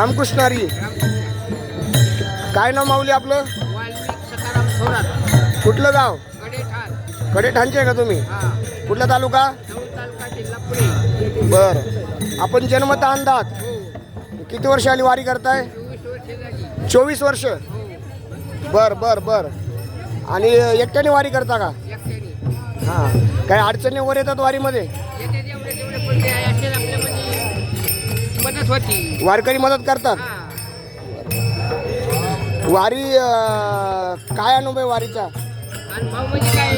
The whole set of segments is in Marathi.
रामकृष्णारी काय नाव माऊली आपलं? कुठलं गाव? कडेठाण कडेठाणचे आहे का तुम्ही? कुठला तालुका? बर. आपण जन्मत अंदाज किती वर्ष आली वारी करताय? चोवीस वर्ष. बर बर बर. आणि एकट्याने वारी करता का? हां. काही अडचणी वगैरे येतात वारीमध्ये? मदत होती. वारकरी मदत करतात? वारी अं, काय अनुभव आहे वारीचा? आणि भाऊ म्हणजे काय?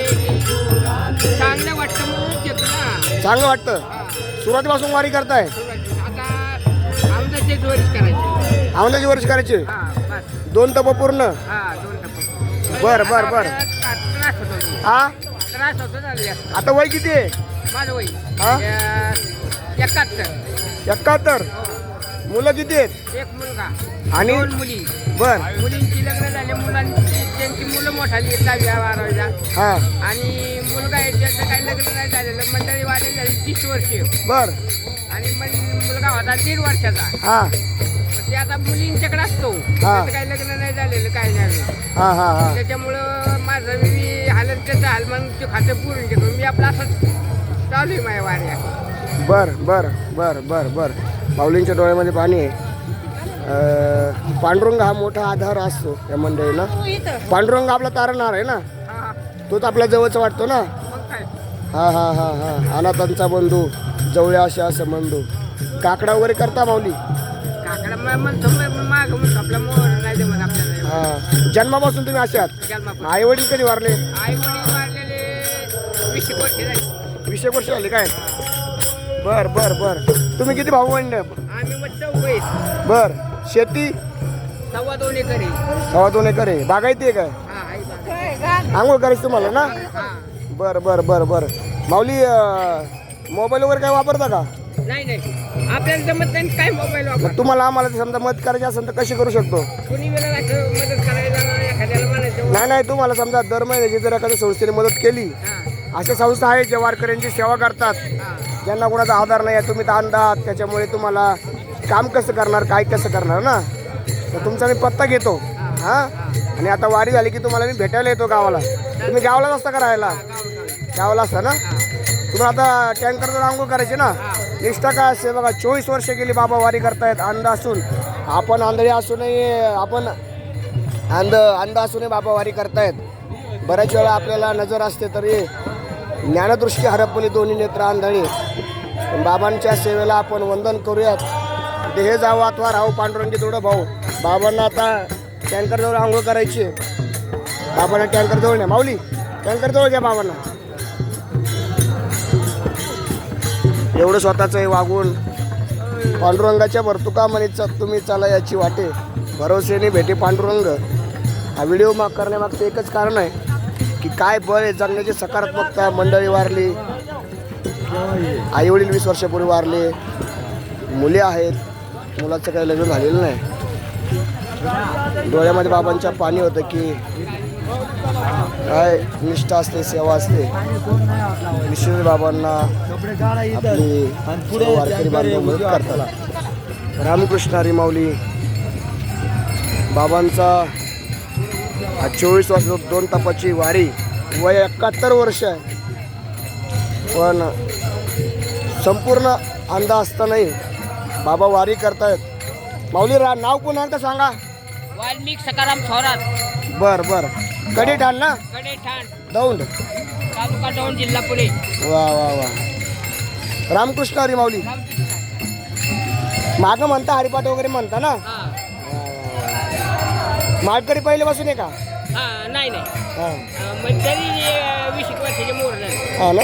चांगलं वाटतं म्हणून घेतो ना. चांगलं वाटतं. सुरुवातीपासून वारी करताय? आता आमदारचे जोरीच करायचे. औंधाची वर्ष करायची? हा बस. दोन टप पूर्ण? हा दोन टप्पा बरं, बरं, बरं. त्रास होतो. मी. हा? त्रास होतो ना जास्त. आता वय किती आहे? माझं वय. हा? अं, एकाहत्तर. एकाहत्तर. मुलं किती आहेत? एक मुलगा. आणि? दोन मुली. बर. मुलींची लग्न झाले मुलांची त्यांची मुलं मोठाली आहेत दहाव्या बारावीला. हा. आणि मुलगा आहे त्याचं काही लग्न नाही झालेलं. मंडळी वाढेल झाली तीस वर्ष. बर. आणि मग मुलगा होता दीड वर्षाचा. हा. पण ते आता मुलींच्याकडे असतो. त्याचं काही लग्न नाही झालेलं काही नाही हा हा हा. त्याच्यामुळं माझं मी हालत त्याचं हाल मग ते खातं पुरून घेतो. मी आपलं असंच चालू आहे माझ्या वाऱ्या बर बर बर बर बर. माऊलींच्या डोळ्यामध्ये पाणी आहे. अं, पांडुरंग हा मोठा आधार असतो या मंडळीला. पांडुरंग आपला तारणहार आहे ना? हा हा. तोच आपल्या जवळचा वाटतो ना? हा हा हा हा. अनाथांचा बंधू जवळ असे असं बंधू. काकडा वगैरे करता माऊली? काकडा मग म्हणतो मग माग म्हणतो आपला मोहर नाही दे म्हणून आपल्याला हा. जन्मापासून तुम्ही असे आहात? आई वडील कधी वारले? आई वडील वीस वर्ष झाली. वीस एक वर्ष झाली काय? बर बर बर. तुम्ही किती भाऊ बहीण आम्ही मग चौघ बर. शेती? सव्वा दोन एकर आहे. सव्वा दोन एकर आहे. बागायती आहे काय हा आई बाबा आंघोळ करायची तुम्हाला ना? बर बर बर बर. माऊली मोबाईल वगैरे काय वापरता का? नाही नाही. आपल्याला जमत नाही काय मोबाईल वापर मग तुम्हाला आम्हाला जर समजा मदत करायची असेल तर कशी करू शकतो? कुणी वेळेला असं मदत करायला एखाद्याला म्हणायचं नाही नाही. तुम्हाला समजा दर महिन्याची जर एखाद्या संस्थेने मदत केली हा. अशा संस्था आहेत ज्या वारकऱ्यांची सेवा करतात. हा. ज्यांना कोणाचा आधार नाही आहे तुम्ही ताण आहात त्याच्यामुळे तुम्हाला काम कसं करणार काय कसं करणार ना? तर तुमचा मी पत्ता घेतो. हां? आणि आता वारी झाली की तुम्हाला मी भेटायला येतो गावाला. तुम्ही गावालाच असता का राहायला? गावाला असता ना? तुम्हाला आता टँकरचं रांगोळ करायचे ना? निष्ठा काय असते बघा चोवीस वर्ष गेली बाबा वारी करतायत अंध असून. आपण आंधळी असूनही आपण अंध अंध असूनही बाबा वारी करतायत. बऱ्याच वेळा आपल्याला नजर असते तरी ज्ञानदृष्टी हरपली दोन्ही नेत्र आंधळी पण बाबांच्या सेवेला आपण वंदन करूयात. देह जावं अथवा राहू पांडुरंगी थोडं भाऊ. बाबांना आता टँकरजवळ आंघोळ करायची बाबांना टँकर जवळ माऊली टँकर जवळ घ्या बाबांना. एवढं स्वतःचं हे वागून पांडुरंगाच्या वर्तुकामणीचा तुम्ही चला याची वाटे. भरोसेने भेटे पांडुरंग. हा व्हिडिओ माग करण्यामागचं एकच कारण आहे. की काय बळ आहे जगण्याची सकारात्मकता मंडळी वारली. आई वडील वीस वर्षापूर्वी वारले. मुले आहेत. मुलाचं काही लग्न झालेलं नाही. डोळ्यामध्ये बाबांच्या पाणी होतं की काय निष्ठा असते सेवा असते. विश्व बाबांना आपली वारकरी बांधव मदत करतात. रामकृष्ण हरी माऊली बाबांचा चोवीस वर्ष दोन तपाची वारी वय एकाहत्तर वर्ष आहे. पण संपूर्ण अंधा असतानाही बाबा वारी करतायत. माऊली रा नाव पुन्हा एकदा सांगा. वाल्मिक सकाराम थोरात. बर बर. कडी ठाण ना? कडेठाण दौंड. तालुका दौंड जिल्हा पुणे. वा वा वा. रामकृष्ण हरी माऊली. मागं म्हणता हरिपाठ वगैरे म्हणता ना? माळकरी पहिल्यापासून आहे का? हा नाही नाही. हा. अं, मग तरी वीस एक वर्षाचे मोर झाले. हा ना?